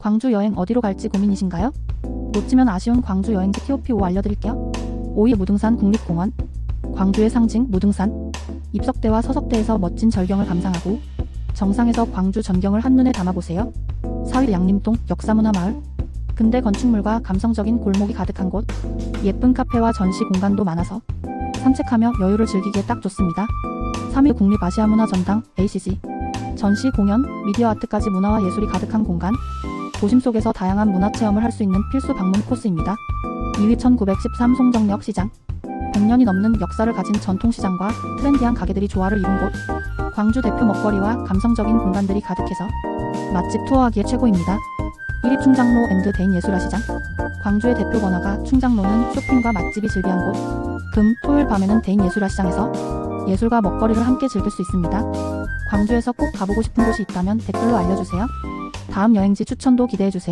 광주 여행 어디로 갈지 고민이신가요? 놓치면 아쉬운 광주 여행지 TOP5 알려드릴게요. 5위 무등산 국립공원 광주의 상징 무등산 입석대와 서석대에서 멋진 절경을 감상하고 정상에서 광주 전경을 한눈에 담아보세요. 4위 양림동 역사문화마을 근대 건축물과 감성적인 골목이 가득한 곳 예쁜 카페와 전시 공간도 많아서 산책하며 여유를 즐기기에 딱 좋습니다. 3위 국립아시아문화전당 ACG 전시 공연, 미디어 아트까지 문화와 예술이 가득한 공간 도심 속에서 다양한 문화 체험을 할 수 있는 필수 방문 코스입니다. 2위 1913 송정역 시장 100년이 넘는 역사를 가진 전통시장과 트렌디한 가게들이 조화를 이룬 곳 광주 대표 먹거리와 감성적인 공간들이 가득해서 맛집 투어하기에 최고입니다. 1위 충장로 앤드 대인 예술화시장 광주의 대표 번화가 충장로는 쇼핑과 맛집이 즐비한 곳 금, 토요일 밤에는 대인 예술화시장에서 예술과 먹거리를 함께 즐길 수 있습니다. 광주에서 꼭 가보고 싶은 곳이 있다면 댓글로 알려주세요. 다음 여행지 추천도 기대해주세요.